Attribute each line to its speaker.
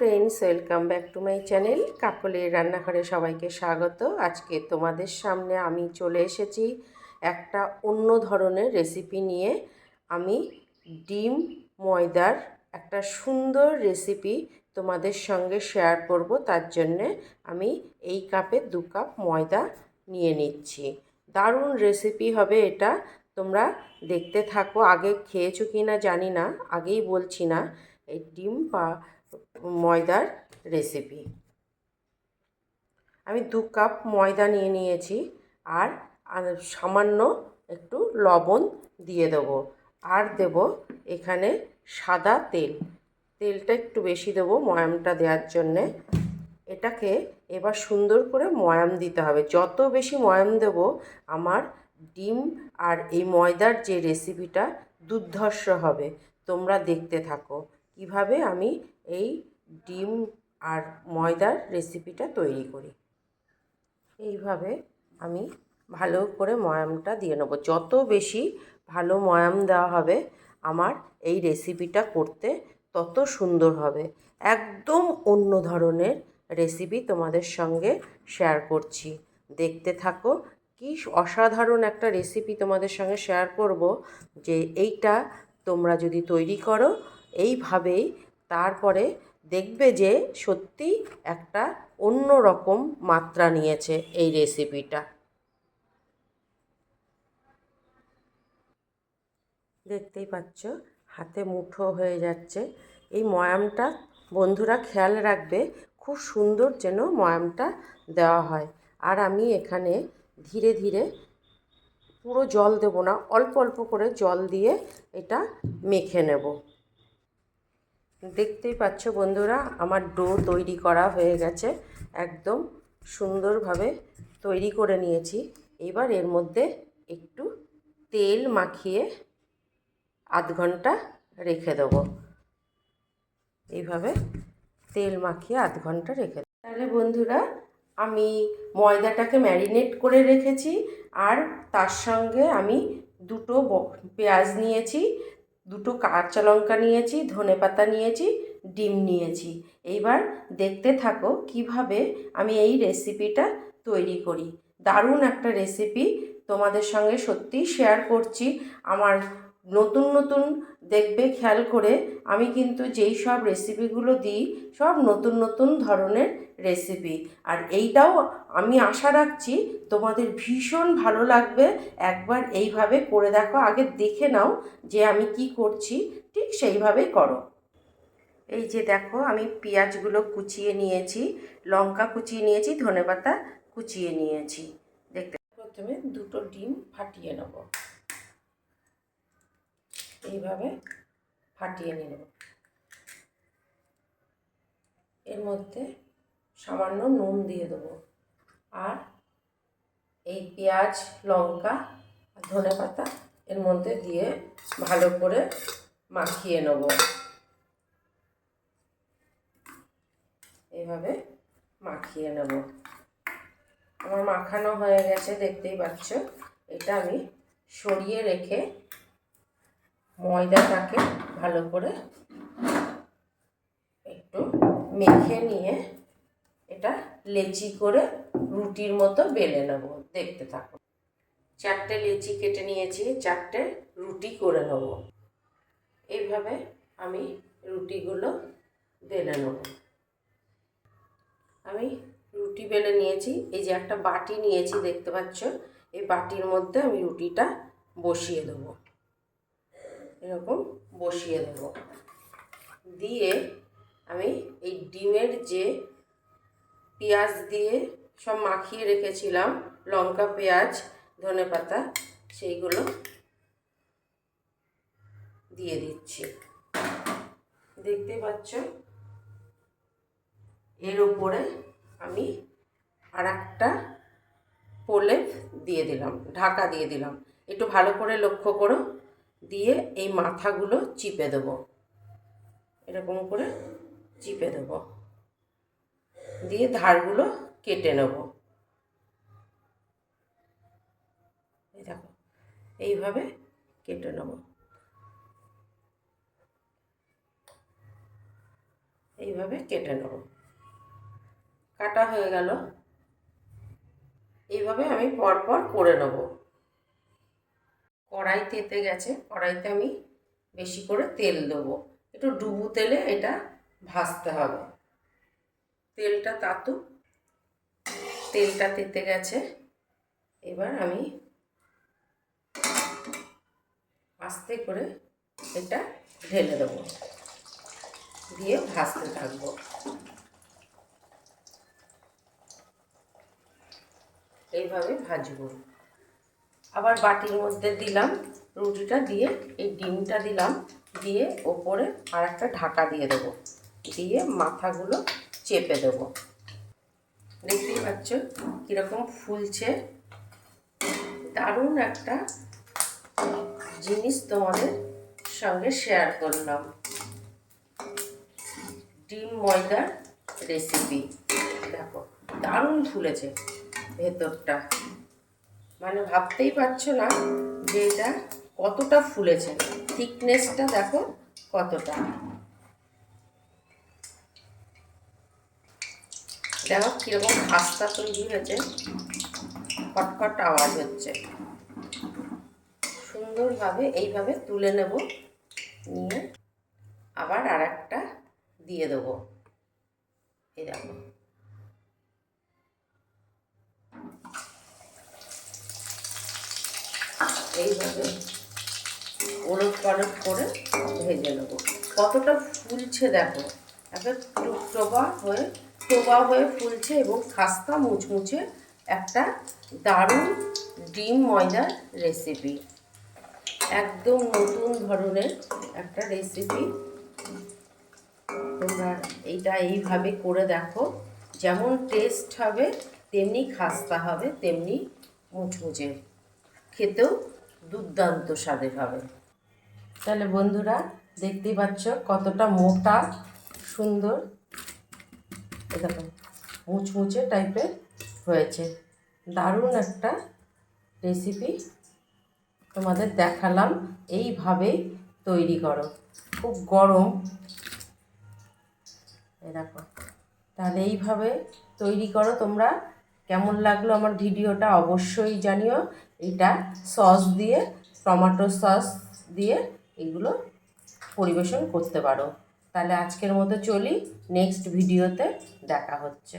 Speaker 1: Friends welcome back to my channel কাকলের রান্নাঘরে সবাইকে স্বাগত। আজকে তোমাদের সামনে আমি চলে এসেছি একটা অন্য ধরনের রেসিপি নিয়ে। আমি ডিম, ময়দার একটা সুন্দর রেসিপি তোমাদের সঙ্গে শেয়ার করব। তার জন্যে আমি এই কাপে দু কাপ ময়দা নিয়ে নিচ্ছি। দারুণ রেসিপি হবে এটা। তোমরা দেখতে থাকো। আগে খেয়েছো কি না জানি না, আগেই বলছি না। এই ডিম বা ময়দার রেসিপি আমি দু কাপ ময়দা নিয়ে নিয়েছি আর সামান্য একটু লবণ দিয়ে দেবো। আর দেব এখানে সাদা তেল। তেলটা একটু বেশি দেবো ময়ামটা দেওয়ার জন্যে। এটাকে এবার সুন্দর করে ময়াম দিতে হবে। যত বেশি ময়াম দেব, আমার ডিম আর এই ময়দার যে রেসিপিটা দুর্ধর্ষ হবে। তোমরা দেখতে থাকো। কীভাবে আমি এই ডিম আর ময়দার রেসিপিটা তৈরি করি। এইভাবে আমি ভালো করে ময়ামটা দিয়ে নেব। যত বেশি ভালো ময়াম দেওয়া হবে আমার এই রেসিপিটা করতে, তত সুন্দর হবে। একদম অন্য ধরনের রেসিপি তোমাদের সঙ্গে শেয়ার করছি। দেখতে থাকো, কি অসাধারণ একটা রেসিপি তোমাদের সঙ্গে শেয়ার করব যে এইটা তোমরা যদি তৈরি করো এইভাবেই তারপরে দেখবে যে সত্যি একটা অন্য রকম মাত্রা নিয়েছে এই রেসিপিটা দেখতেই পাচ্ছ, হাতে মুঠো হয়ে যাচ্ছে। এই ময়ামটা বন্ধুরা খেয়াল রাখবে, খুব সুন্দর যেন ময়ামটা দেওয়া হয়। আর আমি এখানে ধীরে ধীরে পুরো জল দেব না, অল্প অল্প করে জল দিয়ে এটা মেখে নেব। দেখতেই পাচ্ছ বন্ধুরা, আমার ডো তৈরি করা হয়ে গেছে। একদম সুন্দরভাবে তৈরি করে নিয়েছি। এবার এর মধ্যে একটু তেল মাখিয়ে আধ ঘণ্টা রেখে দেবো। এইভাবে তেল মাখিয়ে আধ ঘণ্টা রেখে তাহলে বন্ধুরা, আমি ময়দাটাকে ম্যারিনেট করে রেখেছি আর তার সঙ্গে আমি দুটো পেঁয়াজ নিয়েছি। দুটো কাঁচা লঙ্কা নিয়েছি, ধনে পাতা নিয়েছি, ডিম নিয়েছি। এইবার দেখতে থাকো কীভাবে আমি এই রেসিপিটা তৈরি করি। দারুণ একটা রেসিপি তোমাদের সঙ্গে সত্যিই শেয়ার করছি। আমার নতুন নতুন দেখবে, খেয়াল করে আমি কিন্তু যেই সব রেসিপিগুলো দিই, সব নতুন নতুন ধরনের রেসিপি আর এইটাও আমি আশা রাখছি তোমাদের ভীষণ ভালো লাগবে। একবার এইভাবে করে দেখো, আগে দেখে নাও যে আমি কি করছি, ঠিক সেইভাবেই করো। এই যে দেখো, আমি পেঁয়াজগুলো কুচিয়ে নিয়েছি, লঙ্কা কুচিয়ে নিয়েছি, ধনেপাতা কুচিয়ে নিয়েছি। দেখতে প্রথমে দুটো ডিম ফাটিয়ে নেব। এইভাবে ফাটিয়ে নিল। এর মধ্যে সামান্য নুন দিয়ে দেবো আর এই পেঁয়াজ, লঙ্কা ধনে পাতা এর মধ্যে দিয়ে ভালো করে মাখিয়ে নেব। এইভাবে মাখিয়ে নেব। আমার মাখানো হয়ে গেছে, দেখতেই পাচ্ছ। এটা আমি সরিয়ে রেখে ময়দাটাকে ভালো করে একটু মেখে নিয়ে এটা লেচি করে রুটির মতো বেলে নেব। দেখতে থাকো। চারটে লেচি কেটে নিয়েছি, চারটে রুটি করে নেব। এইভাবে আমি রুটিগুলো বেলে নেব। আমি রুটি বেলে নিয়েছি, এই যে একটা বাটি নিয়েছি, দেখতে পাচ্ছ? এই বাটির মধ্যে আমি রুটিটা বসিয়ে দেবো। এরকম বসিয়ে দেব। দিয়ে আমি এই ডিমের যে পেঁয়াজ দিয়ে সব মাখিয়ে রেখেছিলাম, লঙ্কা পেঁয়াজ, ধনে পাতা, সেইগুলো দিয়ে দিচ্ছি। দেখতে পাচ্ছ? এর উপরে আমি আর একটা প্রলেপ দিয়ে দিলাম, ঢাকা দিয়ে দিলাম। একটু ভালো করে লক্ষ্য করো। দিয়ে এই মাথাগুলো চিপে দেব। এরকম করে চিপে দেব। দিয়ে ধারগুলো কেটে নেব। দেখো, এইভাবে কেটে নেব। এইভাবে কেটে নেব। কাটা হয়ে গেল। এইভাবে আমি পরপর করে নেব। কড়াই তেতে গেছে, কড়াইতে আমি বেশি করে তেল দেবো। একটু ডুবু তেলে এটা ভাজতে হবে। তেলটা তাতু, তেলটা তেতে গেছে। এবার আমি আস্তে করে এটা ঢেলে দেবো। দিয়ে ভাজতে থাকব। এইভাবে ভাজবো। আবার বাটির মধ্যে দিলাম রুটিটা দিয়ে, এই ডিমটা দিলাম দিয়ে ওপরে আর একটা ঢাকা দিয়ে দেবো। দিয়ে মাথাগুলো চেপে দেবো। দেখতেই পাচ্ছ কীরকম ফুলছে। দারুণ একটা জিনিস তোমাদের সঙ্গে শেয়ার করলাম। ডিম ময়দার রেসিপি। দেখো, দারুণ ফুলেছে ভেতরটা। মানে ভাবতেই পারছ না যে এটা কতটা ফুলেছে। থিকনেসটা দেখো কতটা। দেখো কীরকম খাস্তা তৈরি হয়েছে। খটখট আওয়াজ হচ্ছে। সুন্দরভাবে এইভাবে তুলে নেব, নিয়ে আবার আর একটা দিয়ে দেবো। দেখো। এইভাবে ওলট পালট করে ভেজে নেব। কতটা ফুলছে দেখো, একটা টোবা হয়ে টোবা হয়ে ফুলছে এবং খাস্তা মুচমুচে একটা দারুণ ডিম ময়দার রেসিপি একদম নতুন ধরনের একটা রেসিপি তোমরা এইটা এইভাবে করে দেখো, যেমন টেস্ট হবে, তেমনি খাস্তা হবে, তেমনি মুচমুচে। খেতেও দুর্দান্ত স্বাদের হবে। তাহলে বন্ধুরা, দেখতেই পাচ্ছ কতটা মোটা, সুন্দর দেখো, মুচমুচে টাইপের হয়েছে। দারুণ একটা রেসিপি তোমাদের দেখালাম এইভাবেই তৈরি করো। খুব গরম। দেখো, তাহলে এইভাবে তৈরি করো তোমরা। কেমন লাগল আমার ভিডিওটা অবশ্যই জানিও। এটা সস দিয়ে, টমেটো সস দিয়ে এগুলো পরিবেশন করতে পারো। তাহলে আজকের মতো চলি নেক্সট ভিডিওতে দেখা হচ্ছে।